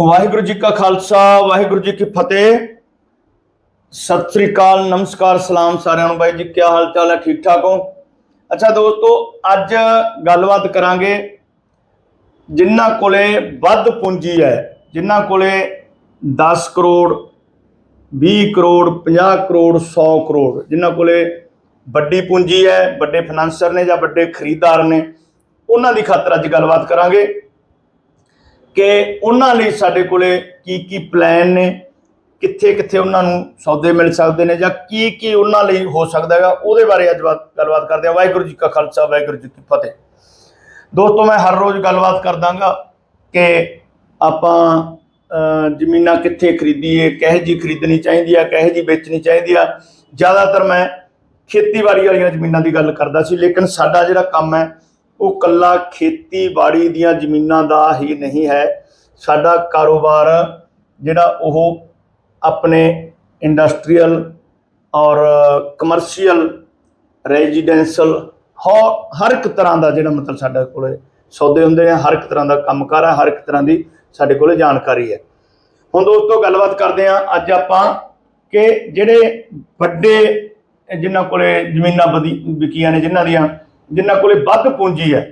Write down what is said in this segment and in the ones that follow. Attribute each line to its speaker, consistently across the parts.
Speaker 1: ਵਾਹਿਗੁਰੂ ਜੀ ਕਾ ਖਾਲਸਾ, ਵਾਹਿਗੁਰੂ ਜੀ ਕੀ ਫਤਿਹ। ਸਤਿ ਸ੍ਰੀ ਅਕਾਲ, ਨਮਸਕਾਰ, ਸਲਾਮ ਸਾਰਿਆਂ ਨੂੰ ਬਾਈ ਜੀ ਕੀ ਹਾਲ ਚਾਲ ਹੈ? ਠੀਕ ਠਾਕ ਹੋ? ਅੱਛਾ ਦੋਸਤੋ, ਅੱਜ ਗੱਲਬਾਤ ਕਰਾਂਗੇ ਜਿਨ੍ਹਾਂ ਕੋਲੇ ਵੱਧ ਪੂੰਜੀ ਹੈ, ਜਿਨ੍ਹਾਂ ਕੋਲੇ 10 ਕਰੋੜ 20 ਕਰੋੜ 50 ਕਰੋੜ 100 ਕਰੋੜ, ਜਿਨ੍ਹਾਂ ਕੋਲੇ ਵੱਡੀ ਪੂੰਜੀ ਹੈ, ਵੱਡੇ ਫਾਈਨਾਂਸਰ ਨੇ ਜਾਂ ਵੱਡੇ ਖਰੀਦਦਾਰ ਨੇ, ਉਹਨਾਂ ਦੀ ਖਾਤਰ ਅੱਜ ਗੱਲਬਾਤ ਕਰਾਂਗੇ। ਕਿ ਉਹਨਾਂ ਲਈ ਸਾਡੇ ਕੋਲੇ ਕੀ ਕੀ ਪਲਾਨ ਨੇ, ਕਿੱਥੇ ਕਿੱਥੇ ਉਹਨਾਂ ਨੂੰ ਸੌਦੇ ਮਿਲ ਸਕਦੇ ਨੇ ਜਾਂ ਕੀ ਕੀ ਉਹਨਾਂ ਲਈ ਹੋ ਸਕਦਾ ਹੈਗਾ, ਉਹਦੇ ਬਾਰੇ ਅੱਜ ਬਾਤ ਗੱਲਬਾਤ ਕਰਦੇ ਹਾਂ। ਵਾਹਿਗੁਰੂ ਜੀ ਕਾ ਖਾਲਸਾ, ਵਾਹਿਗੁਰੂ ਜੀ ਕੀ ਫਤਿਹ। ਦੋਸਤੋ, ਮੈਂ ਹਰ ਰੋਜ਼ ਗੱਲਬਾਤ ਕਰਦਾਂਗਾ ਕਿ ਆਪਾਂ ਜ਼ਮੀਨਾਂ ਕਿੱਥੇ ਖਰੀਦੀਏ, ਕਿਹੋ ਜੀ ਖਰੀਦਣੀ ਚਾਹੀਦੀ ਆ, ਕਿਹੋ ਜੀ ਵੇਚਣੀ ਚਾਹੀਦੀ ਆ। ਜ਼ਿਆਦਾਤਰ ਮੈਂ ਖੇਤੀਬਾੜੀ ਵਾਲੀਆਂ ਜ਼ਮੀਨਾਂ ਦੀ ਗੱਲ ਕਰਦਾ ਸੀ, ਲੇਕਿਨ ਸਾਡਾ ਜਿਹੜਾ ਕੰਮ ਹੈ ਉਹ ਕੱਲਾ ਖੇਤੀਬਾੜੀ ਦੀਆਂ ਜ਼ਮੀਨਾਂ ਦਾ ਹੀ ਨਹੀਂ ਹੈ। ਸਾਡਾ ਕਾਰੋਬਾਰ ਜਿਹੜਾ ਉਹ ਆਪਣੇ ਇੰਡਸਟਰੀਅਲ ਔਰ ਕਮਰਸ਼ੀਅਲ ਰੈਜ਼ੀਡੈਂਸ਼ੀਅਲ ਹਰ ਇੱਕ ਤਰ੍ਹਾਂ ਦਾ ਜਿਹੜਾ ਮਤਲਬ ਸਾਡੇ ਕੋਲੇ ਸੌਦੇ ਹੁੰਦੇ ਨੇ ਹਰ ਇੱਕ ਤਰ੍ਹਾਂ ਦਾ ਕੰਮਕਾਰ ਹੈ ਹਰ ਇੱਕ ਤਰ੍ਹਾਂ ਦੀ ਸਾਡੇ ਕੋਲੇ ਜਾਣਕਾਰੀ ਹੈ। ਹੁਣ ਦੋਸਤੋ ਗੱਲਬਾਤ ਕਰਦੇ ਹਾਂ, ਅੱਜ ਆਪਾਂ ਕਿ ਜਿਹੜੇ ਵੱਡੇ ਜਿਨ੍ਹਾਂ ਕੋਲੇ ਜ਼ਮੀਨਾਂ ਵਧੀ, ਵਿਕੀਆਂ ਨੇ, ਜਿਨ੍ਹਾਂ ਦੀਆਂ ਜਿਨ੍ਹਾਂ ਕੋਲੇ ਵੱਧ ਪੂੰਜੀ ਹੈ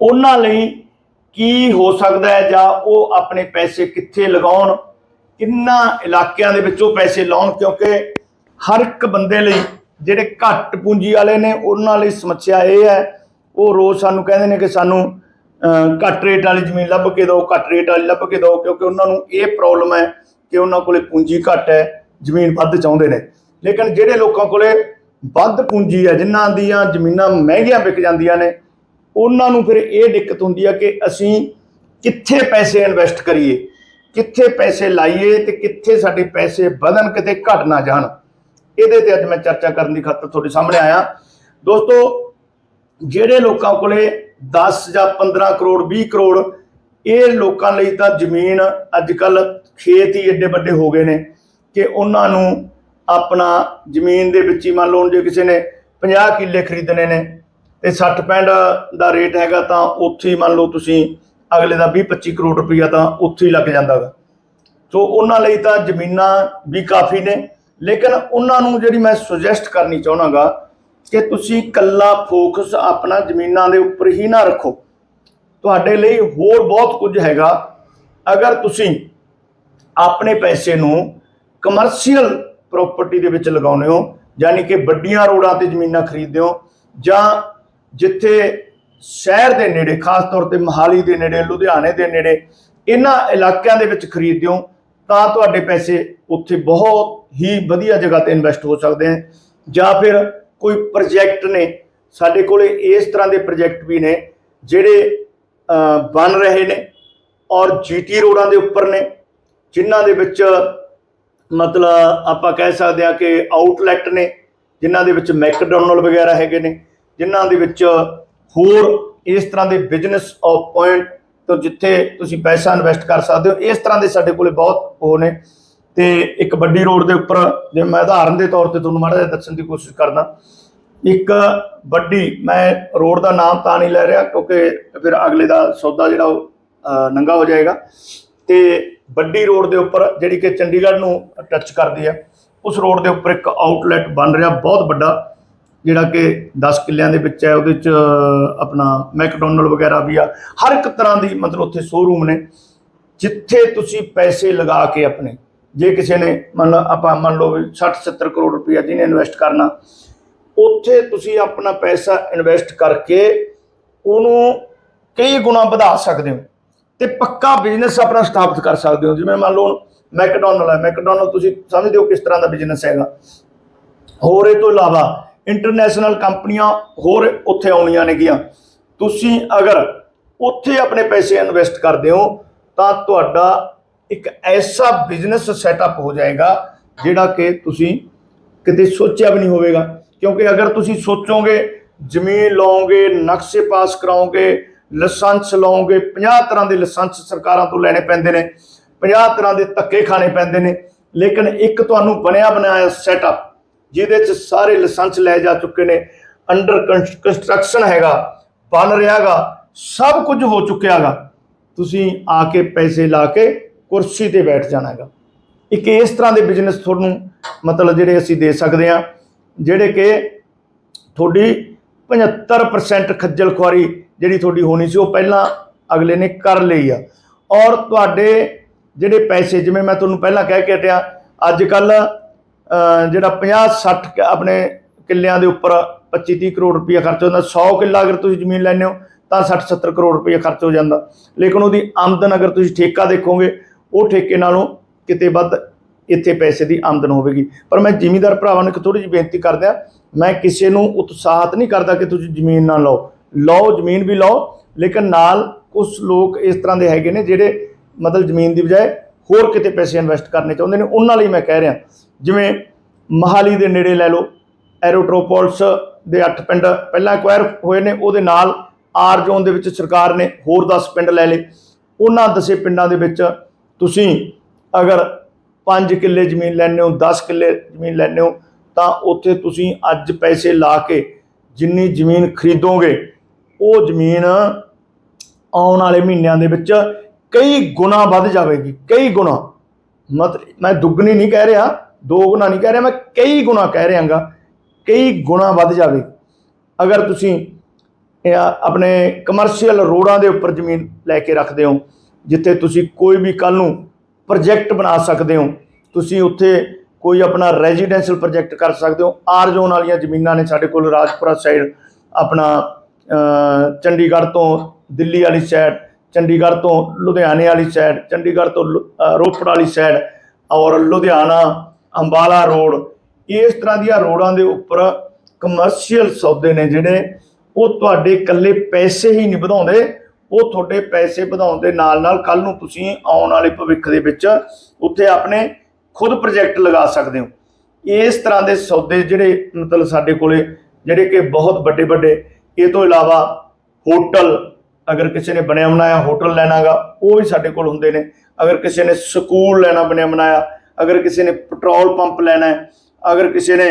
Speaker 1: ਉਹਨਾਂ ਲਈ ਕੀ ਹੋ ਸਕਦਾ ਹੈ ਜਾਂ ਉਹ ਆਪਣੇ ਪੈਸੇ ਕਿੱਥੇ ਲਗਾਉਣ ਕਿੰਨਾ ਇਲਾਕਿਆਂ ਦੇ ਵਿੱਚ ਉਹ ਪੈਸੇ ਲਾਉਣ ਕਿਉਂਕਿ ਹਰ ਇੱਕ ਬੰਦੇ ਲਈ ਜਿਹੜੇ ਘੱਟ ਪੂੰਜੀ ਵਾਲੇ ਨੇ ਉਹਨਾਂ ਲਈ ਸਮੱਸਿਆ ਇਹ ਹੈ ਉਹ ਰੋਜ਼ ਸਾਨੂੰ ਕਹਿੰਦੇ ਨੇ ਕਿ ਸਾਨੂੰ ਅਹ, ਘੱਟ ਰੇਟ ਵਾਲੀ ਜ਼ਮੀਨ ਲੱਭ ਕੇ ਦਿਓ ਘੱਟ ਰੇਟ ਵਾਲੀ ਲੱਭ ਕੇ ਦਿਓ ਕਿਉਂਕਿ ਉਹਨਾਂ ਨੂੰ ਇਹ ਪ੍ਰੋਬਲਮ ਹੈ ਕਿ ਉਹਨਾਂ ਕੋਲੇ ਪੂੰਜੀ ਘੱਟ ਹੈ ਜ਼ਮੀਨ ਵੱਧ ਚਾਹੁੰਦੇ ਨੇ। ਲੇਕਿਨ ਜਿਹੜੇ ਲੋਕਾਂ ਕੋਲੇ ਵੱਧ ਪੂੰਜੀ ਹੈ, ਜਿਨ੍ਹਾਂ ਦੀਆਂ ਜ਼ਮੀਨਾਂ ਮਹਿੰਗੀਆਂ ਵਿਕ ਜਾਂਦੀਆਂ ਨੇ, ਉਹਨਾਂ ਨੂੰ ਫਿਰ ਇਹ ਦਿੱਕਤ ਹੁੰਦੀ ਹੈ ਕਿ ਅਸੀਂ ਕਿੱਥੇ ਪੈਸੇ ਇਨਵੈਸਟ ਕਰੀਏ, ਕਿੱਥੇ ਪੈਸੇ ਲਾਈਏ ਤੇ ਕਿੱਥੇ ਸਾਡੇ ਪੈਸੇ ਵਧਣ ਕਿਤੇ ਘਟ ਨਾ ਜਾਣ। ਇਹਦੇ ਤੇ ਅੱਜ ਮੈਂ ਚਰਚਾ ਕਰਨ ਦੀ ਖਾਤਰ ਤੁਹਾਡੇ ਸਾਹਮਣੇ ਆਇਆ। ਦੋਸਤੋ, ਜਿਹੜੇ ਲੋਕਾਂ ਕੋਲੇ 10 ਜਾਂ 15 ਕਰੋੜ 20 ਕਰੋੜ, ਇਹ ਲੋਕਾਂ ਲਈ ਤਾਂ ਜ਼ਮੀਨ ਅੱਜ ਕੱਲ ਖੇਤ ਹੀ ਏਡੇ ਵੱਡੇ ਹੋ ਗਏ ਨੇ ਕਿ ਉਹਨਾਂ ਨੂੰ ਆਪਣਾ ਜ਼ਮੀਨ ਦੇ ਵਿੱਚ ਹੀ ਮੰਨ ਲਓ ਜੇ ਕਿਸੇ ਨੇ 50 ਕਿੱਲੇ ਖਰੀਦਣੇ ਨੇ ਤੇ 60 65 ਦਾ ਰੇਟ ਹੈਗਾ ਤਾਂ ਉੱਥੇ ਹੀ ਮੰਨ ਲਓ ਤੁਸੀਂ ਅਗਲੇ ਦਾ 20 25 ਕਰੋੜ ਰੁਪਈਆ ਤਾਂ ਉੱਥੇ ਹੀ ਲੱਗ ਜਾਂਦਾ ਗਾ। ਸੋ ਉਹਨਾਂ ਲਈ ਤਾਂ ਜ਼ਮੀਨਾਂ ਵੀ ਕਾਫੀ ਨੇ, ਲੇਕਿਨ ਉਹਨਾਂ ਨੂੰ ਜਿਹੜੀ ਮੈਂ ਸੁਜੈਸਟ ਕਰਨੀ ਚਾਹਣਾਗਾ ਕਿ ਤੁਸੀਂ ਕੱਲਾ ਫੋਕਸ ਆਪਣਾ ਜ਼ਮੀਨਾਂ ਦੇ ਉੱਪਰ ਹੀ ਨਾ ਰੱਖੋ। ਤੁਹਾਡੇ ਲਈ ਹੋਰ ਬਹੁਤ ਕੁਝ ਹੈਗਾ। ਅਗਰ ਤੁਸੀਂ ਆਪਣੇ ਪੈਸੇ ਨੂੰ ਕਮਰਸ਼ੀਅਲ ਪ੍ਰਾਪਰਟੀ ਦੇ ਵਿੱਚ ਲਗਾਉਂਦੇ ਹੋ, ਯਾਨੀ ਕਿ ਵੱਡੀਆਂ ਰੋਡਾਂ ਤੇ ਜ਼ਮੀਨਾਂ ਖਰੀਦਦੇ ਹੋ, ਜਾਂ ਜਿੱਥੇ ਸ਼ਹਿਰ ਦੇ ਨੇੜੇ, ਖਾਸ ਤੌਰ ਤੇ ਮਹਾਲੀ ਦੇ ਨੇੜੇ, ਲੁਧਿਆਣੇ ਦੇ ਨੇੜੇ, ਇਹਨਾਂ ਇਲਾਕਿਆਂ ਦੇ ਵਿੱਚ ਖਰੀਦਦੇ ਹੋ, ਤਾਂ ਤੁਹਾਡੇ ਪੈਸੇ ਉੱਥੇ ਬਹੁਤ ਹੀ ਵਧੀਆ ਜਗ੍ਹਾ ਤੇ ਇਨਵੈਸਟ ਹੋ ਸਕਦੇ ਹਨ ਜਾਂ ਫਿਰ ਕੋਈ ਪ੍ਰੋਜੈਕਟ ਨੇ, ਸਾਡੇ ਕੋਲੇ ਇਸ ਤਰ੍ਹਾਂ ਦੇ ਪ੍ਰੋਜੈਕਟ ਵੀ ਨੇ, ਜਿਹੜੇ ਬਣ ਰਹੇ ਨੇ, ਔਰ ਜੀਟੀ ਰੋਡਾਂ ਦੇ ਉੱਪਰ ਨੇ, ਜਿਨ੍ਹਾਂ ਦੇ ਵਿੱਚ ਮਤਲਬ ਆਪਾਂ ਕਹਿ ਸਕਦੇ ਹਾਂ ਕਿ ਆਊਟਲੈਟ ਨੇ, ਜਿਨ੍ਹਾਂ ਦੇ ਵਿੱਚ ਮੈਕਡੋਨਲਡ ਵਗੈਰਾ ਹੈਗੇ ਨੇ, ਜਿਨ੍ਹਾਂ ਦੇ ਵਿੱਚ ਹੋਰ ਇਸ ਤਰ੍ਹਾਂ ਦੇ ਬਿਜ਼ਨਸ ਆਫ ਪੁਆਇੰਟ ਤੋਂ ਜਿੱਥੇ ਤੁਸੀਂ ਪੈਸਾ ਇਨਵੈਸਟ ਕਰ ਸਕਦੇ ਹੋ, ਇਸ ਤਰ੍ਹਾਂ ਦੇ ਸਾਡੇ ਕੋਲੇ ਬਹੁਤ ਉਹ ਨੇ। ਤੇ ਇੱਕ ਵੱਡੀ ਰੋਡ ਦੇ ਉੱਪਰ, ਜੇ ਮੈਂ ਉਦਾਹਰਨ ਦੇ ਤੌਰ ਤੇ ਤੁਹਾਨੂੰ ਮਾੜਾ ਜਿਹਾ ਦੱਸਣ ਦੀ ਕੋਸ਼ਿਸ਼ ਕਰਦਾ, ਇੱਕ ਵੱਡੀ, ਮੈਂ ਰੋਡ ਦਾ ਨਾਮ ਤਾਂ ਨਹੀਂ ਲੈ ਰਿਹਾ, ਕਿਉਂਕਿ ਫਿਰ ਅਗਲੇ ਦਾ ਸੌਦਾ ਜਿਹੜਾ ਉਹ ਨੰਗਾ ਹੋ ਜਾਏਗਾ। ਤੇ ਵੱਡੀ ਰੋਡ ਦੇ ਉੱਪਰ, ਜਿਹੜੀ ਕਿ ਚੰਡੀਗੜ੍ਹ ਨੂੰ ਟੱਚ ਕਰਦੀ ਹੈ, ਉਸ ਰੋਡ ਦੇ ਉੱਪਰ ਇੱਕ ਆਊਟਲੈਟ ਬਣ ਰਿਹਾ, ਬਹੁਤ ਵੱਡਾ, ਜਿਹੜਾ ਕਿ 10 ਕਿੱਲਿਆਂ ਦੇ ਵਿੱਚ ਹੈ, ਉਹਦੇ ਚ ਆਪਣਾ ਮੈਕਡੋਨਲ ਵਗੈਰਾ ਵੀ ਆ। ਹਰ ਇੱਕ ਤਰ੍ਹਾਂ ਦੀ ਮਤਲਬ ਉੱਥੇ ਸ਼ੋਰੂਮ ਨੇ, ਜਿੱਥੇ ਤੁਸੀਂ ਪੈਸੇ ਲਗਾ ਕੇ ਆਪਣੇ, ਜੇ ਕਿਸੇ ਨੇ ਮੰਨ ਲਓ, ਆਪਾਂ ਮੰਨ ਲਓ ਵੀ 60 70 ਕਰੋੜ ਰੁਪਇਆ ਜਿਹਨੇ ਇਨਵੈਸਟ ਕਰਨਾ, ਉੱਥੇ ਤੁਸੀਂ ਆਪਣਾ ਪੈਸਾ ਇਨਵੈਸਟ ਕਰਕੇ ਉਹਨੂੰ ਕਈ ਗੁਣਾ ਵਧਾ ਸਕਦੇ ਹੋ। ਤੇ ਪੱਕਾ ਬਿਜ਼ਨਸ ਆਪਣਾ ਸਥਾਪਿਤ ਕਰ ਸਕਦੇ ਹੋ। ਜਿਵੇਂ ਮੰਨ ਲਓ ਮੈਕਡੋਨਲ ਹੈ। ਮੈਕਡੋਨਲ ਤੁਸੀਂ ਸਮਝਦੇ ਹੋ ਕਿਸ ਤਰ੍ਹਾਂ ਦਾ ਬਿਜ਼ਨਸ ਹੈਗਾ। ਹੋਰ ਇਹ ਤੋਂ ਇਲਾਵਾ ਇੰਟਰਨੈਸ਼ਨਲ ਕੰਪਨੀਆਂ ਹੋਰ ਉੱਥੇ ਆਉਣੀਆਂ ਨੇਗੀਆਂ। ਤੁਸੀਂ ਅਗਰ ਉੱਥੇ ਆਪਣੇ ਪੈਸੇ ਇਨਵੈਸਟ ਕਰਦੇ ਹੋ, ਤਾਂ ਤੁਹਾਡਾ ਇੱਕ ਐਸਾ ਬਿਜ਼ਨਸ ਸੈਟਅਪ ਹੋ ਜਾਏਗਾ, ਜਿਹੜਾ ਕਿ ਤੁਸੀਂ ਕਿਤੇ ਸੋਚਿਆ ਵੀ ਨਹੀਂ ਹੋਵੇਗਾ। ਕਿਉਂਕਿ ਅਗਰ ਤੁਸੀਂ ਸੋਚੋਗੇ, ਜ਼ਮੀਨ ਲਓਗੇ, ਨਕਸ਼ੇ ਪਾਸ ਕਰਾਓਗੇ ਲਾਇਸੈਂਸ ਲਓਗੇ 50 ਤਰ੍ਹਾਂ ਦੇ ਲਾਇਸੈਂਸ ਸਰਕਾਰਾਂ ਤੋਂ ਲੈਣੇ ਪੈਂਦੇ ਨੇ 50 ਤਰ੍ਹਾਂ ਦੇ ਧੱਕੇ ਖਾਣੇ ਪੈਂਦੇ ਨੇ, ਲੇਕਿਨ ਇੱਕ ਤੁਹਾਨੂੰ ਬਣਿਆ ਬਣਾਇਆ ਸੈਟਅਪ ਜਿਹਦੇ ਚ ਸਾਰੇ ਲਾਇਸੈਂਸ ਲੈ ਜਾ ਚੁੱਕੇ ਨੇ ਅੰਡਰ ਕੰਸਟਰਕਸ਼ਨ ਹੈਗਾ, ਬਣ ਰਿਹਾਗਾ ਸਭ ਕੁਝ ਹੋ ਚੁੱਕਿਆਗਾ ਤੁਸੀਂ ਆ ਕੇ ਪੈਸੇ ਲਾ ਕੇ ਕੁਰਸੀ ਤੇ ਬੈਠ ਜਾਣਾ ਹੈਗਾ। ਇੱਕ ਇਸ ਤਰ੍ਹਾਂ ਦੇ ਬਿਜ਼ਨਸ ਤੁਹਾਨੂੰ ਮਤਲਬ ਜਿਹੜੇ ਅਸੀਂ ਦੇ ਸਕਦੇ ਆ ਜਿਹੜੇ ਕਿ ਤੁਹਾਡੀ 75% ਖੱਜਲ ਖੁਆਰੀ ਜਿਹੜੀ ਤੁਹਾਡੀ ਹੋਣੀ ਸੀ, ਉਹ ਪਹਿਲਾਂ ਅਗਲੇ ਨੇ ਕਰ ਲਈ ਆ। ਔਰ ਤੁਹਾਡੇ ਜਿਹੜੇ ਪੈਸੇ, ਜਿਵੇਂ ਮੈਂ ਤੁਹਾਨੂੰ ਪਹਿਲਾਂ ਕਹਿ ਕੇ ਹਟਿਆ ਅੱਜ ਕੱਲ ਜਿਹੜਾ 50 60 ਆਪਣੇ ਕਿੱਲਿਆਂ ਦੇ ਉੱਪਰ 25 30 ਕਰੋੜ ਰੁਪਏ ਖਰਚ ਹੁੰਦਾ। 100 ਕਿੱਲਾ ਅਗਰ ਤੁਸੀਂ ਜ਼ਮੀਨ ਲੈਂਦੇ ਹੋ, ਤਾਂ 60 70 ਕਰੋੜ ਰੁਪਏ ਖਰਚ ਹੋ ਜਾਂਦਾ। ਲੇਕਿਨ ਉਹਦੀ ਆਮਦਨ ਅਗਰ ਤੁਸੀਂ ਠੇਕਾ ਦੇਖੋਗੇ, ਉਹ ਠੇਕੇ ਨਾਲੋਂ ਕਿਤੇ ਵੱਧ ਇੱਥੇ ਪੈਸੇ ਦੀ ਆਮਦਨ ਹੋਵੇਗੀ। ਪਰ ਮੈਂ ਜ਼ਿਮੀਂਦਾਰ ਭਰਾਵਾਂ ਨੂੰ ਇੱਕ ਥੋੜੀ ਜਿਹੀ ਬੇਨਤੀ ਕਰਦਿਆਂ ਮੈਂ ਕਿਸੇ ਨੂੰ ਉਤਸ਼ਾਹਤ ਨਹੀਂ ਕਰਦਾ ਕਿ ਤੁਸੀਂ ਜ਼ਮੀਨ ਨਾ ਲਓ। ਲਓ, ਜ਼ਮੀਨ ਵੀ ਲਓ, ਲੇਕਿਨ ਨਾਲ ਕੁਝ ਲੋਕ ਇਸ ਤਰ੍ਹਾਂ ਦੇ ਹੈਗੇ ਨੇ ਜਿਹੜੇ ਮਤਲਬ ਜ਼ਮੀਨ ਦੀ ਬਜਾਏ ਹੋਰ ਕਿਤੇ ਪੈਸੇ ਇਨਵੈਸਟ ਕਰਨੇ ਚਾਹੁੰਦੇ ਨੇ। ਉਹਨਾਂ ਲਈ ਮੈਂ ਕਹਿ ਰਿਹਾ, ਜਿਵੇਂ ਮਹਾਲੀ ਦੇ ਨੇੜੇ ਲੈ ਲਓ ਐਰੋਟ੍ਰੋਪੋਲਸ ਦੇ 8 ਪਿੰਡ ਪਹਿਲਾਂ ਐਕਵਾਇਰ ਹੋਏ ਨੇ, ਉਹਦੇ ਨਾਲ ਆਰ ਜ਼ੋਨ ਦੇ ਵਿੱਚ ਸਰਕਾਰ ਨੇ ਹੋਰ 10 ਪਿੰਡ ਲੈ ਲਏ। ਉਹਨਾਂ ਦਸੇ ਪਿੰਡਾਂ ਦੇ ਵਿੱਚ ਤੁਸੀਂ ਅਗਰ 5 ਕਿੱਲੇ ਜ਼ਮੀਨ ਲੈਣੇ ਹੋ 10 ਕਿੱਲੇ ਜ਼ਮੀਨ ਲੈਣੇ ਹੋ, ਤਾਂ ਉੱਥੇ ਤੁਸੀਂ ਅੱਜ ਪੈਸੇ ਲਾ ਕੇ ਜਿੰਨੀ ਜ਼ਮੀਨ ਖਰੀਦੋਗੇ ਉਹ ਜ਼ਮੀਨ ਆਉਣ ਵਾਲੇ ਮਹੀਨਿਆਂ ਦੇ ਵਿੱਚ ਕਈ ਗੁਣਾ ਵੱਧ ਜਾਵੇਗੀ, ਕਈ ਗੁਣਾ। ਮਤਲਬ ਮੈਂ ਦੁੱਗਣੀ ਨਹੀਂ ਕਹਿ ਰਿਹਾ, ਦੋ ਗੁਣਾ ਨਹੀਂ ਕਹਿ ਰਿਹਾ, ਮੈਂ ਕਈ ਗੁਣਾ ਕਹਿ ਰਿਹਾਗਾ, ਕਈ ਗੁਣਾ ਵੱਧ ਜਾਵੇਗੀ। ਅਗਰ ਤੁਸੀਂ ਇਹ ਆਪਣੇ ਕਮਰਸ਼ੀਅਲ ਰੋਡਾਂ ਦੇ ਉੱਪਰ ਜ਼ਮੀਨ ਲੈ ਕੇ ਰੱਖਦੇ ਹੋ, ਜਿੱਥੇ ਤੁਸੀਂ ਕੋਈ ਵੀ ਕੱਲ ਨੂੰ ਪ੍ਰੋਜੈਕਟ ਬਣਾ ਸਕਦੇ ਹੋ, ਤੁਸੀਂ ਉੱਥੇ ਕੋਈ ਆਪਣਾ ਰੈਜ਼ੀਡੈਂਸ਼ੀਅਲ ਪ੍ਰੋਜੈਕਟ ਕਰ ਸਕਦੇ ਹੋ ਆਰ ਜ਼ੋਨ ਵਾਲੀਆਂ ਜ਼ਮੀਨਾਂ ਨੇ ਸਾਡੇ ਕੋਲ ਰਾਜਪੁਰਾ ਸਾਈਡ ਆਪਣਾ ਚੰਡੀਗੜ੍ਹ ਤੋਂ ਦਿੱਲੀ ਵਾਲੀ ਸਾਈਡ ਚੰਡੀਗੜ੍ਹ ਤੋਂ ਲੁਧਿਆਣੇ ਵਾਲੀ ਸਾਈਡ ਚੰਡੀਗੜ੍ਹ ਤੋਂ ਲੁ- ਰੋਪੜ ਵਾਲੀ ਸਾਈਡ ਔਰ ਲੁਧਿਆਣਾ, ਅੰਬਾਲਾ ਰੋਡ ਇਸ ਤਰ੍ਹਾਂ ਦੀਆਂ ਰੋਡਾਂ ਦੇ ਉੱਪਰ ਕਮਰਸ਼ੀਅਲ ਸੌਦੇ ਨੇ ਜਿਹੜੇ, ਉਹ ਤੁਹਾਡੇ ਇਕੱਲੇ ਪੈਸੇ ਹੀ ਨਹੀਂ ਵਧਾਉਂਦੇ, ਉਹ ਤੁਹਾਡੇ ਪੈਸੇ ਵਧਾਉਣ ਦੇ ਨਾਲ ਨਾਲ ਕੱਲ ਨੂੰ ਤੁਸੀਂ ਆਉਣ ਵਾਲੇ ਭਵਿੱਖ ਦੇ ਵਿੱਚ ਉੱਥੇ ਆਪਣੇ ਖੁਦ ਪ੍ਰੋਜੈਕਟ ਲਗਾ ਸਕਦੇ ਹੋ। ਇਸ ਤਰ੍ਹਾਂ ਦੇ ਸੌਦੇ ਜਿਹੜੇ ਮਤਲਬ ਸਾਡੇ ਕੋਲੇ, ਜਿਹੜੇ ਕਿ ਬਹੁਤ ਵੱਡੇ ਵੱਡੇ ਇਹ ਤੋਂ ਇਲਾਵਾ ਹੋਟਲ, ਅਗਰ ਕਿਸੇ ਨੇ ਬਣਿਆ ਬਣਾਇਆ ਹੋਟਲ ਲੈਣਾਗਾ ਉਹ ਵੀ ਸਾਡੇ ਕੋਲ ਹੁੰਦੇ ਨੇ। ਅਗਰ ਕਿਸੇ ਨੇ ਸਕੂਲ ਲੈਣਾ ਬਣਿਆ ਬਣਾਇਆ, ਅਗਰ ਕਿਸੇ ਨੇ ਪੈਟਰੋਲ ਪੰਪ ਲੈਣਾ ਹੈ, ਅਗਰ ਕਿਸੇ ਨੇ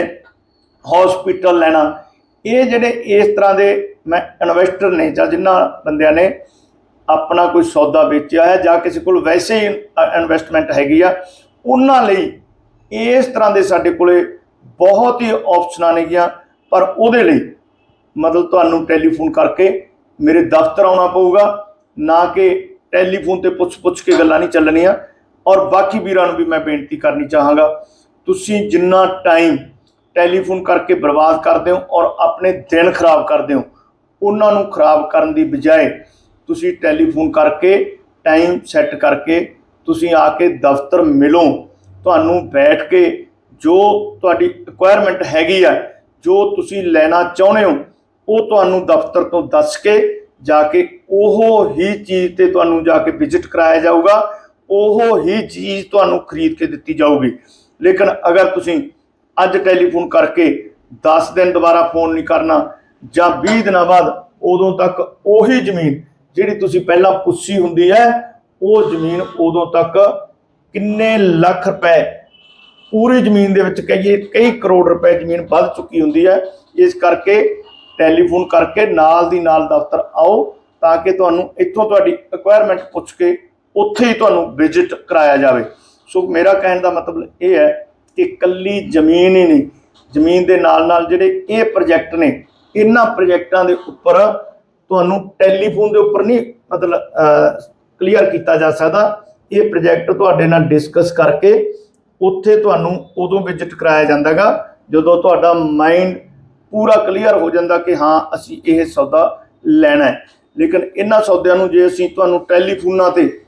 Speaker 1: ਹਸਪੀਟਲ ਲੈਣਾ, ਇਹ ਜਿਹੜੇ ਇਸ ਤਰ੍ਹਾਂ ਦੇ ਮੈਂ ਇਨਵੈਸਟਰ ਨੇ ਜਾਂ ਜਿਨ੍ਹਾਂ ਬੰਦਿਆਂ ਨੇ ਆਪਣਾ ਕੋਈ ਸੌਦਾ ਵੇਚਿਆ ਹੈ ਜਾਂ ਕਿਸੇ ਕੋਲ ਵੈਸੇ ਹੀ ਇਨਵੈਸਟਮੈਂਟ ਹੈਗੀ ਆ, ਉਹਨਾਂ ਲਈ ਇਸ ਤਰ੍ਹਾਂ ਦੇ ਸਾਡੇ ਕੋਲੇ ਬਹੁਤ ਹੀ ਆਪਸ਼ਨਾਂ ਨੇਗੀਆਂ ਪਰ ਉਹਦੇ ਲਈ ਮਤਲਬ ਤੁਹਾਨੂੰ ਟੈਲੀਫੋਨ ਕਰਕੇ ਮੇਰੇ ਦਫ਼ਤਰ ਆਉਣਾ ਪਊਗਾ, ਨਾ ਕਿ ਟੈਲੀਫੋਨ ਤੇ ਪੁੱਛ-ਪੁੱਛ ਕੇ ਗੱਲਾਂ ਨਹੀਂ ਚੱਲਣੀਆਂ। ਔਰ ਬਾਕੀ ਵੀਰਾਂ ਨੂੰ ਵੀ ਮੈਂ ਬੇਨਤੀ ਕਰਨੀ ਚਾਹਾਂਗਾ, ਤੁਸੀਂ ਜਿੰਨਾ ਟਾਈਮ ਟੈਲੀਫੋਨ ਕਰਕੇ ਬਰਬਾਦ ਕਰਦੇ ਹੋ ਔਰ ਆਪਣੇ ਦਿਨ ਖਰਾਬ ਕਰਦੇ ਹੋ, ਉਹਨਾਂ ਨੂੰ ਖਰਾਬ ਕਰਨ ਦੀ ਬਜਾਏ ਤੁਸੀਂ ਟੈਲੀਫੋਨ ਕਰਕੇ ਟਾਈਮ ਸੈੱਟ ਕਰਕੇ ਤੁਸੀਂ ਆ ਕੇ ਦਫ਼ਤਰ ਮਿਲੋ। ਤੁਹਾਨੂੰ ਬੈਠ ਕੇ ਜੋ ਤੁਹਾਡੀ ਰਿਕੁਆਇਰਮੈਂਟ ਹੈਗੀ ਆ, ਜੋ ਤੁਸੀਂ ਲੈਣਾ ਚਾਹੁੰਦੇ ਹੋ ਉਹ ਤੁਹਾਨੂੰ ਦਫ਼ਤਰ ਤੋਂ ਦੱਸ ਕੇ ਜਾ ਕੇ ਉਹ ਹੀ ਚੀਜ਼ ਤੇ ਤੁਹਾਨੂੰ ਜਾ ਕੇ ਵਿਜ਼ਿਟ ਕਰਾਇਆ ਜਾਊਗਾ, ਉਹ ਹੀ ਚੀਜ਼ ਤੁਹਾਨੂੰ ਖਰੀਦ ਕੇ ਦਿੱਤੀ ਜਾਊਗੀ। ਲੇਕਿਨ ਅਗਰ ਤੁਸੀਂ ਅੱਜ ਟੈਲੀਫੋਨ ਕਰਕੇ 10 ਦਿਨ ਦੁਬਾਰਾ ਫੋਨ ਨਹੀਂ ਕਰਨਾ ਜਾਂ 20 ਦਿਨਾਂ ਬਾਅਦ ਉਦੋਂ ਤੱਕ ਉਹੀ ਜ਼ਮੀਨ ਜਿਹੜੀ ਤੁਸੀਂ ਪਹਿਲਾਂ ਪੁੱਛੀ ਹੁੰਦੀ ਹੈ, ਉਹ ਜ਼ਮੀਨ ਉਦੋਂ ਤੱਕ ਕਿੰਨੇ ਲੱਖ ਰੁਪਏ ਪੂਰੀ ਜ਼ਮੀਨ ਦੇ ਵਿੱਚ ਕਹੀਏ ਕਈ ਕਰੋੜ ਰੁਪਏ ਜ਼ਮੀਨ ਵੱਧ ਚੁੱਕੀ ਹੁੰਦੀ ਹੈ। ਇਸ ਕਰਕੇ ਟੈਲੀਫੋਨ ਕਰਕੇ ਨਾਲ ਦੀ ਨਾਲ ਦਫ਼ਤਰ ਆਓ ਤਾਂ ਕਿ ਤੁਹਾਨੂੰ ਇੱਥੋਂ ਤੁਹਾਡੀ ਰਿਕੁਆਇਰਮੈਂਟ ਪੁੱਛ ਕੇ ਉੱਥੇ ਹੀ ਤੁਹਾਨੂੰ ਵਿਜ਼ਿਟ ਕਰਾਇਆ ਜਾਵੇ। ਸੋ ਮੇਰਾ ਕਹਿਣ ਦਾ ਮਤਲਬ ਇਹ ਹੈ ਕਿ ਕੱਲੀ ਜ਼ਮੀਨ ਹੀ ਨਹੀਂ, ਜ਼ਮੀਨ ਦੇ ਨਾਲ ਨਾਲ ਜਿਹੜੇ ਇਹ ਪ੍ਰੋਜੈਕਟ ਨੇ, ਇਹਨਾਂ ਪ੍ਰੋਜੈਕਟਾਂ ਦੇ ਉੱਪਰ ਤੁਹਾਨੂੰ ਟੈਲੀਫੋਨ ਦੇ ਉੱਪਰ ਨਹੀਂ ਮਤਲਬ ਕਲੀਅਰ ਕੀਤਾ ਜਾ ਸਕਦਾ। ਇਹ ਪ੍ਰੋਜੈਕਟ ਤੁਹਾਡੇ ਨਾਲ ਡਿਸਕਸ ਕਰਕੇ ਉੱਥੇ ਤੁਹਾਨੂੰ ਉਦੋਂ ਵਿਜ਼ਿਟ ਕਰਾਇਆ ਜਾਂਦਾਗਾ, ਜਦੋਂ ਤੁਹਾਡਾ ਮਾਈਂਡ ਪੂਰਾ ਕਲੀਅਰ ਹੋ ਜਾਂਦਾ ਕਿ ਹਾਂ, ਅਸੀਂ ਇਹ ਸੌਦਾ ਲੈਣਾ ਹੈ। ਲੇਕਿਨ ਇਹਨਾਂ ਸੌਦਿਆਂ ਨੂੰ ਜੇ ਅਸੀਂ ਤੁਹਾਨੂੰ ਟੈਲੀਫੋਨਾਂ ਤੇ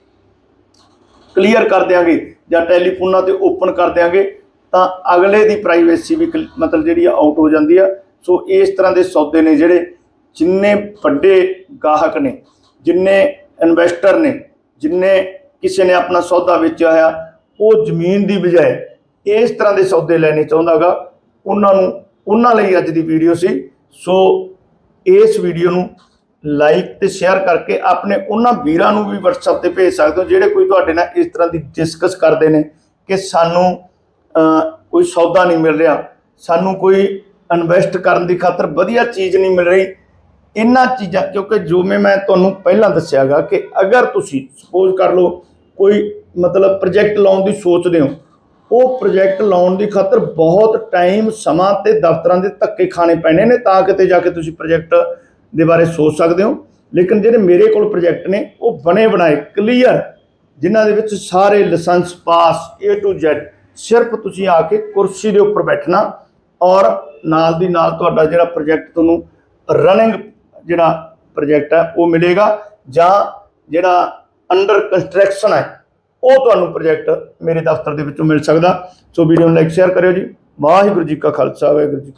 Speaker 1: ਕਲੀਅਰ ਕਰ ਦਿਆਂਗੇ ਜਾਂ ਟੈਲੀਫੋਨਾਂ ਤੇ ਓਪਨ ਕਰ ਦਿਆਂਗੇ, ਤਾਂ ਅਗਲੇ ਦੀ ਪ੍ਰਾਈਵੇਸੀ ਵੀ ਕਲ- ਮਤਲਬ ਜਿਹੜੀ ਆਊਟ ਹੋ ਜਾਂਦੀ ਆ। ਸੋ ਇਸ ਤਰ੍ਹਾਂ ਦੇ ਸੌਦੇ ਨੇ ਜਿਹੜੇ ਜਿੰਨੇ ਵੱਡੇ ਗਾਹਕ ਨੇ, ਜਿੰਨੇ ਇਨਵੈਸਟਰ ਨੇ, ਜਿੰਨੇ ਕਿਸੇ ਨੇ ਆਪਣਾ ਸੌਦਾ ਵੇਚਿਆ ਹੋਇਆ, ਉਹ ਜ਼ਮੀਨ ਦੀ ਬਜਾਏ ਇਸ ਤਰ੍ਹਾਂ ਦੇ ਸੌਦੇ ਲੈਣੇ ਚਾਹੁੰਦਾਗਾ ਉਹਨਾਂ ਨੂੰ ਉਹਨਾਂ ਲਈ ਅੱਜ ਦੀ ਵੀਡੀਓ ਸੀ। ਸੋ ਇਸ ਵੀਡੀਓ ਨੂੰ ਲਾਈਕ ਤੇ ਸ਼ੇਅਰ ਕਰਕੇ ਆਪਣੇ ਉਹਨਾਂ ਵੀਰਾਂ ਨੂੰ ਵੀ WhatsApp ਤੇ ਭੇਜ ਸਕਦੇ ਹੋ, ਜਿਹੜੇ ਕੋਈ ਤੁਹਾਡੇ ਨਾਲ ਇਸ ਤਰ੍ਹਾਂ ਦੀ ਡਿਸਕਸ ਕਰਦੇ ਨੇ ਕਿ ਸਾਨੂੰ ਕੋਈ ਸੌਦਾ ਨਹੀਂ ਮਿਲ ਰਿਹਾ, ਸਾਨੂੰ ਕੋਈ ਇਨਵੈਸਟ ਕਰਨ ਦੀ ਖਾਤਰ ਵਧੀਆ ਚੀਜ਼ ਨਹੀਂ ਮਿਲ ਰਹੀ। ਇਹਨਾਂ ਚੀਜ਼ਾਂ, ਕਿਉਂਕਿ ਜਿਵੇਂ ਮੈਂ ਮੈਂ ਤੁਹਾਨੂੰ ਪਹਿਲਾਂ ਦੱਸਿਆਗਾ ਕਿ ਅਗਰ ਤੁਸੀਂ ਸਪੋਜ਼ ਕਰ ਲਓ, ਕੋਈ ਮਤਲਬ ਪ੍ਰੋਜੈਕਟ ਲਾਉਣ ਦੀ ਸੋਚਦੇ ਹੋ ਉਹ ਪ੍ਰੋਜੈਕਟ ਲਾਉਣ ਦੀ ਖਾਤਰ ਬਹੁਤ ਟਾਈਮ ਸਮਾਂ ਤੇ ਦਫ਼ਤਰਾਂ ਦੇ ਧੱਕੇ ਖਾਣੇ ਪੈਣੇ ਨੇ, ਤਾਂ ਕਿਤੇ ਜਾ ਕੇ ਤੁਸੀਂ ਪ੍ਰੋਜੈਕਟ ਦੇ ਬਾਰੇ ਸੋਚ ਸਕਦੇ ਹੋ। ਲੇਕਿਨ ਜਿਹੜੇ ਮੇਰੇ ਕੋਲ ਪ੍ਰੋਜੈਕਟ ਨੇ, ਉਹ ਬਣੇ ਬਣਾਏ ਕਲੀਅਰ ਜਿਨ੍ਹਾਂ ਦੇ ਵਿੱਚ ਸਾਰੇ license pass A to Z, ਸਿਰਫ ਤੁਸੀਂ ਆ ਕੇ ਕੁਰਸੀ ਦੇ ਉੱਪਰ ਬੈਠਣਾ ਔਰ ਨਾਲ ਦੀ ਨਾਲ ਤੁਹਾਡਾ ਜਿਹੜਾ ਪ੍ਰੋਜੈਕਟ ਤੁਹਾਨੂੰ ਰਨਿੰਗ ਜਿਹੜਾ ਪ੍ਰੋਜੈਕਟ ਹੈ, ਉਹ ਮਿਲੇਗਾ ਜਾਂ ਜਿਹੜਾ ਅੰਡਰ ਕੰਸਟਰਕਸ਼ਨ ਹੈ ਉਹ ਤੁਹਾਨੂੰ ਪ੍ਰੋਜੈਕਟ ਮੇਰੇ ਦਫ਼ਤਰ ਦੇ ਵਿੱਚੋਂ ਮਿਲ ਸਕਦਾ। ਸੋ ਵੀਡੀਓ ਨੂੰ ਲਾਈਕ ਸ਼ੇਅਰ ਕਰਿਓ ਜੀ। ਵਾਹਿਗੁਰੂ ਜੀ ਕਾ ਖਾਲਸਾ, ਵਾਹਿਗੁਰੂ ਜੀ